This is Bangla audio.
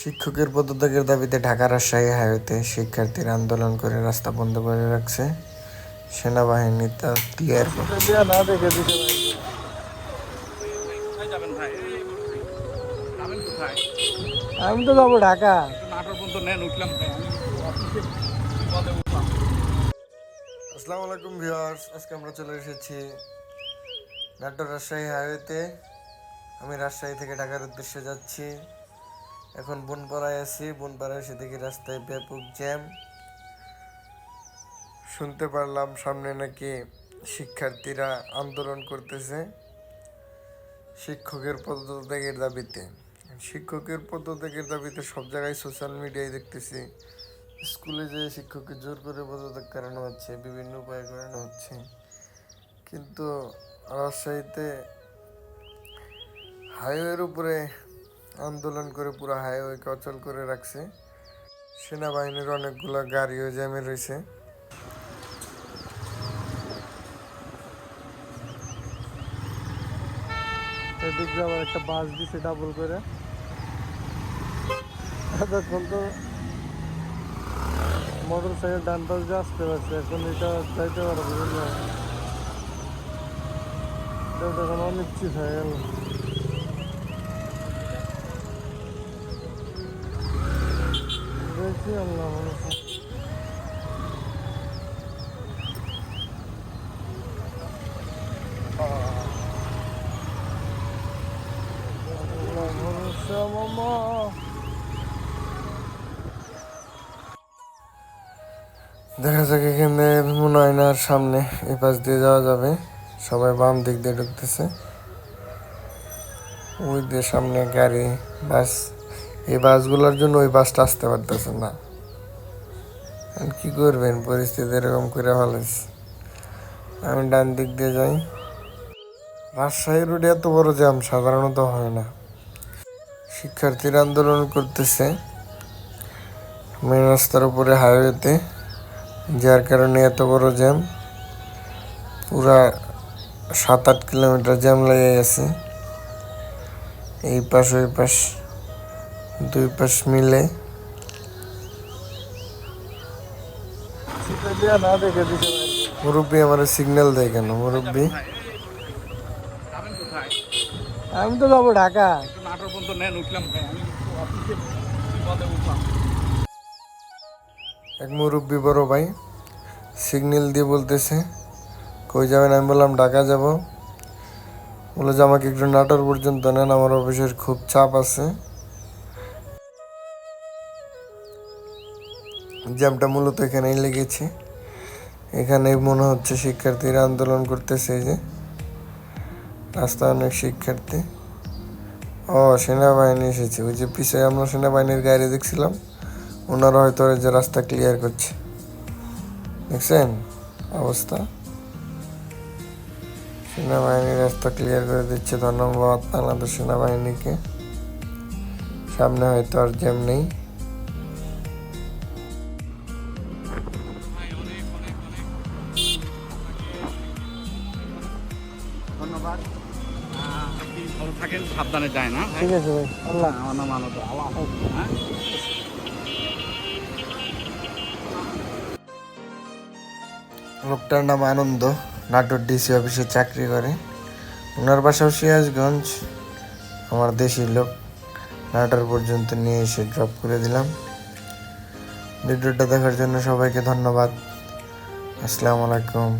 শিক্ষকের পদত্যাগের দাবিতে ঢাকা রাজশাহী হাইওয়েতে শিক্ষার্থীরা আন্দোলন করে রাস্তা বন্ধ করে রাখছে সেনাবাহিনী তার কোথায় আমি তো যাব ঢাকা। আসসালামু আলাইকুম ভিউয়ার্স আজকে আমরা চলে এসেছি নাটোর রাজশাহী হাইওয়েতে। আমি রাজশাহী থেকে ঢাকার উদ্দেশ্যে যাচ্ছি। এখন বনপাড়ায় আছি, বনপাড়ায় এসে দেখি রাস্তায় ব্যাপক জ্যাম। শুনতে পারলাম সামনে নাকি শিক্ষার্থীরা আন্দোলন করতেছে শিক্ষকের পদত্যাগের দাবিতে। শিক্ষকের পদত্যাগের দাবিতে সব জায়গায় সোশ্যাল মিডিয়ায় দেখতেছি। স্কুলে যে শিক্ষককে জোর করে পদত্যাগ করানো হচ্ছে, বিভিন্ন উপায়ে করানো হচ্ছে। কিন্তু রাজশাহীতে হাইওয়ের উপরে আন্দোলন করে পুরো হাইওয়েকে অচল করে রাখছে। সেনাবাহিনীর অনেকগুলো গাড়িও জ্যামে রয়েছে। এদিক আবার একটা বাস দিছে ডাবল করে। এতক্ষণ তো মোটর সাইকেল ডান পাশ দিয়ে আসতে পারছে, এখন এটা যাইতে পারব এখন অনিশ্চিত হয়ে গেল। দেখি যাক এখানে মনে হয় না সামনে এই পাশ দিয়ে যাওয়া যাবে। সবাই বাম দিক দিয়ে ঢুকতেছে। ওই দিয়ে সামনে গাড়ি, বাস। এই বাসগুলোর জন্য ওই বাসটা আসতে পারতেছে না। কি করবেন? পরিস্থিতি এরকম করে ফেলেছে। আমি ডান দিক দিয়ে যাই। রাজশাহী রোডে এত বড় জ্যাম সাধারণত হয় না। শিক্ষার্থীরা আন্দোলন করতেছে। মেন রাস্তার উপরে হাইওয়েতে, যার কারণে এত বড় জ্যাম। পুরা সাত আট কিলোমিটার জ্যাম লেগে গেছে। এই পাশ, ওই পাশ। দুই পাশ মিলে। মুরব্বী আমার সিগন্যাল দেয় কেন? মুরব্বী? আমি তো যাব ঢাকা। এক মুরব্বী বড় ভাই সিগন্যাল দিয়ে বলতেছে কই যাবেন? আমি বললাম ঢাকা যাব। বলে যে আমাকে একটু নাটোর পর্যন্ত নেন আমার অফিসের খুব চাপ আছে। জ্যামটা মূলত এখানেই লেগেছে। এখানে মনে হচ্ছে শিক্ষার্থীরা আন্দোলন করতেছে যে। রাস্তা অনেক শিক্ষার্থী। ও, সেনাবাহিনী এসেছে। ওই যে পিছিয়ে আমরা সেনাবাহিনীর গাড়ি দেখছিলাম। ওনারা হয়তো যে রাস্তা ক্লিয়ার করছে। দেখছেন অবস্থা? সেনাবাহিনী রাস্তা ক্লিয়ার করে দিচ্ছে। ধন্যবাদ বাংলাদেশ সেনাবাহিনীকে। সামনে হয়তো আর জ্যাম নেই। ধন্যবাদ। ভালো থাকেন সাবধানে যায় না ঠিক আছে ভাই আল্লাহ। আমার নাম আনন্দ আল্লাহ হ্যাঁ? লোকটার নাম আনন্দ নাটোর ডিসি অফিসে চাকরি করে। ওনার বাসাও সিরাজগঞ্জ। আমার দেশি লোক নাটোর পর্যন্ত নিয়ে এসে ড্রপ করে দিলাম। ভিডিওটা দেখার জন্য সবাইকে ধন্যবাদ। আসসালামু আলাইকুম।